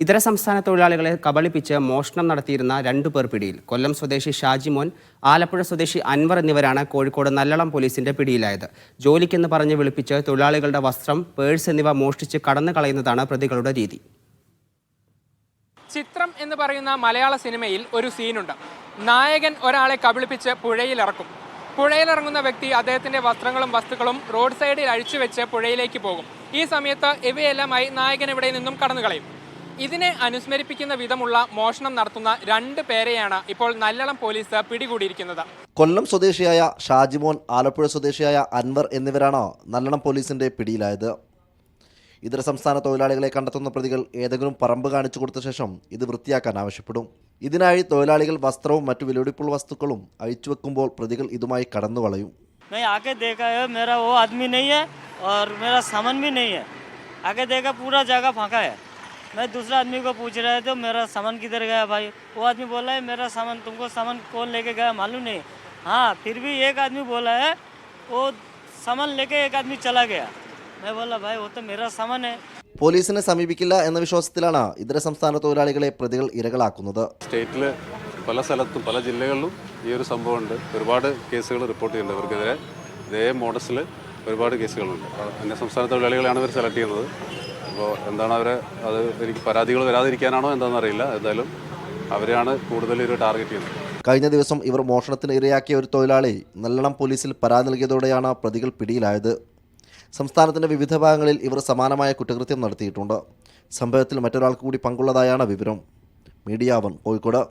ഇതര സംസ്ഥാന തൊഴിലാളികളെ കബളിപ്പിച്ച് മോഷണം നടത്തിയിരുന്ന രണ്ടു പേർ പിടിയിൽ. കൊല്ലം സ്വദേശി ഷാജിമോൻ ആലപ്പുഴ സ്വദേശി അൻവർ എന്നിവരാണ് കോഴിക്കോട് നല്ലളം പോലീസിന്റെ പിടിയിലായത്. ജോലിക്കെന്ന് പറഞ്ഞ് വിളിപ്പിച്ച് തൊഴിലാളികളുടെ വസ്ത്രം പേഴ്സ് എന്നിവ മോഷ്ടിച്ച് കടന്നു കളയുന്നതാണ് പ്രതികളുടെ രീതി. ചിത്രം എന്ന് പറയുന്ന മലയാള സിനിമയിൽ ഒരു സീനുണ്ട്. നായകൻ ഒരാളെ കബളിപ്പിച്ച് പുഴയിലിറക്കും. പുഴയിലിറങ്ങുന്ന വ്യക്തി അദ്ദേഹത്തിന്റെ വസ്ത്രങ്ങളും വസ്തുക്കളും റോഡ് സൈഡിൽ അഴിച്ചു വെച്ച് പുഴയിലേക്ക് പോകും. ഈ സമയത്ത് ഇവയെല്ലാമായി നായകൻ ഇവിടെ നിന്നും കടന്നു കളയും ഇതിനെ അനുസ്മരിപ്പിക്കുന്ന വിധമുള്ള മോഷണം നടത്തുന്ന രണ്ട് പേരെയാണ് ഇപ്പോൾ നല്ലളം പോലീസ് പിടികൂടിയിരിക്കുന്നത്. കൊല്ലം സ്വദേശിയായ ഷാജിമോൻ ആലപ്പുഴ സ്വദേശിയായ അൻവർ എന്നിവരാണ് നല്ലളം പോലീസിന്റെ പിടിയിലായത്. ഇതര സംസ്ഥാന തൊഴിലാളികളെ കണ്ടെത്തുന്ന പ്രതികൾ ഏതെങ്കിലും പറമ്പ് കാണിച്ചു കൊടുത്ത ശേഷം ഇത് വൃത്തിയാക്കാൻ ആവശ്യപ്പെടും. ഇതിനായി തൊഴിലാളികൾ വസ്ത്രവും മറ്റു വിലപിടിപ്പുള്ള വസ്തുക്കളും അഴിച്ചു വെക്കുമ്പോൾ പ്രതികൾ ഇതുമായി കടന്നു കളയും ആകെ പൂരാ ജാഗ ഫാക്കാ वो आदमी नहीं है और मेरा सामान भी नहीं है आके देखा पूरा जगह फांका है मैं दूसरा आदमी को पूछ रहा है तो मेरा सामान किधर गया भाई वो आदमी बोला है मेरा सामान तुमको सामान कौन लेके गया मालूम नहीं हाँ फिर भी एक आदमी बोला है वो सामान लेके एक आदमी चला गया मैं बोला भाई वो तो मेरा सामान है പോലീസിനെ സമീപിക്കില്ല എന്ന വിശ്വാസത്തിലാണ് ഇതര സംസ്ഥാന തൊഴിലാളികളെ പ്രതികൾ ഇരകളാക്കുന്നത് സ്റ്റേറ്റിൽ പല സ്ഥലത്തും പല ജില്ലകളിലും ഈ ഒരു സംഭവമുണ്ട് ഒരുപാട് കേസുകൾ റിപ്പോർട്ട് ചെയ്യുന്നുണ്ട് ഇവർക്കെതിരെ ഇതേ മോഡസിൽ ഒരുപാട് കേസുകളുണ്ട്. അന്യ സംസ്ഥാന തൊഴിലാളികളെയാണ് ഇവർ സെലക്ട് ചെയ്യുന്നത്. അപ്പോൾ എന്താണ് അവരെ അത് എനിക്ക് പരാതികൾ വരാതിരിക്കാനാണോ എന്താണെന്ന് അറിയില്ല. എന്തായാലും അവരെയാണ് കൂടുതൽ ഇവർ ടാർഗറ്റ് ചെയ്യുന്നത്. കഴിഞ്ഞ ദിവസം ഇവർ മോഷണത്തിന് ഇരയാക്കിയ ഒരു തൊഴിലാളി നല്ലണം പോലീസിൽ പരാതി നൽകിയതോടെയാണ് പ്രതികൾ പിടിയിലായത്. സംസ്ഥാനത്തിന്റെ വിവിധ ഭാഗങ്ങളിൽ ഇവർ സമാനമായ കുറ്റകൃത്യം നടത്തിയിട്ടുണ്ട്. സംഭവത്തിൽ മറ്റൊരാൾക്ക് കൂടി പങ്കുള്ളതായാണ് വിവരം. Media one Kozhikode.